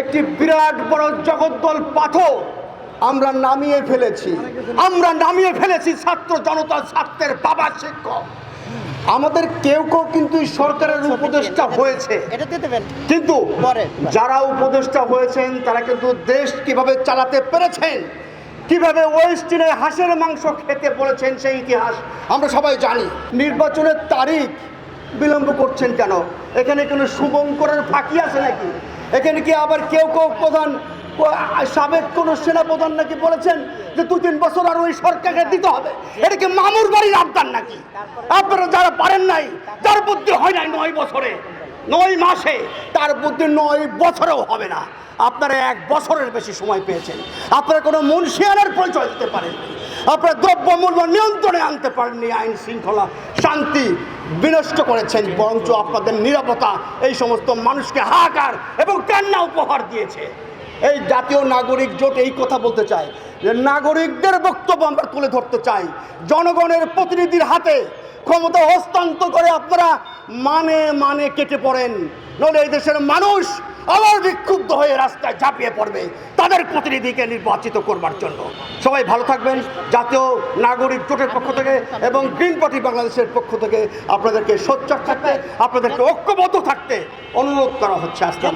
একটি বিরাট বড় জগদ্দল পাথর আমরা নামিয়ে ফেলেছি। আমরা নামিয়ে ফেলেছি ছাত্র জনতা ছাত্রের বাবা শিক্ষক। আমাদের কেউ কেউ কিন্তু সরকারের উপদেষ্টা হয়েছে। এটা কিন্তু। যারা উপদেষ্টা হয়েছেন তারা কিন্তু দেশ কীভাবে চালাতে পেরেছেন কীভাবে ওয়েস্টিনে হাঁসের মাংস খেতে বলেছেন সেই ইতিহাস আমরা সবাই জানি। নির্বাচনের তারিখ বিলম্ব করছেন কেন? এখানে কোনো শুভঙ্করের ফাঁকি আছে নাকি? এখানে কি আবার কেউ কেউ প্রধান সাবেক কোন সেনাপ্রধান নাকি বলেছেন যে দু তিন বছর আর ওই সরকারকে দিতে হবে? এটা কি মামুর বাড়ির আবদার নাকি? আপনারা যারা পারেন নাই, যার বুদ্ধি হয় নাই নয় বছরে, নয় মাসে, তার বুদ্ধি নয় বছরেও হবে না। আপনারা এক বছরের বেশি সময় পেয়েছেন। আপনারা কোনো মুন্সিয়ানের পরিচয় দিতে পারেননি। আপনারা দ্রব্যমূল্য নিয়ন্ত্রণে আনতে পারেননি, আইন শৃঙ্খলা, শান্তি বিনষ্ট করেছেন, বরঞ্চ আপনাদের নিরাপত্তা এই সমস্ত মানুষকে হাহাকার এবং কান্না উপহার দিয়েছে। এই জাতীয় নাগরিক জোট এই কথা বলতে চায় যে, নাগরিকদের বক্তব্য আমরা তুলে ধরতে চাই। জনগণের প্রতিনিধির হাতে ক্ষমতা হস্তান্তর করে আপনারা মানে মানে কেটে পড়েন। নইলে এই দেশের মানুষ আবার বিক্ষুব্ধ হয়ে রাস্তায় ঝাঁপিয়ে পড়বে তাদের প্রতিনিধিকে নির্বাচিত করবার জন্য। সবাই ভালো থাকবেন। জাতীয় নাগরিক জোটের পক্ষ থেকে এবং গ্রিন পার্টি বাংলাদেশের পক্ষ থেকে আপনাদেরকে সোচ্চার থাকতে, আপনাদেরকে ঐক্যবদ্ধ থাকতে অনুরোধ করা হচ্ছে আজকে।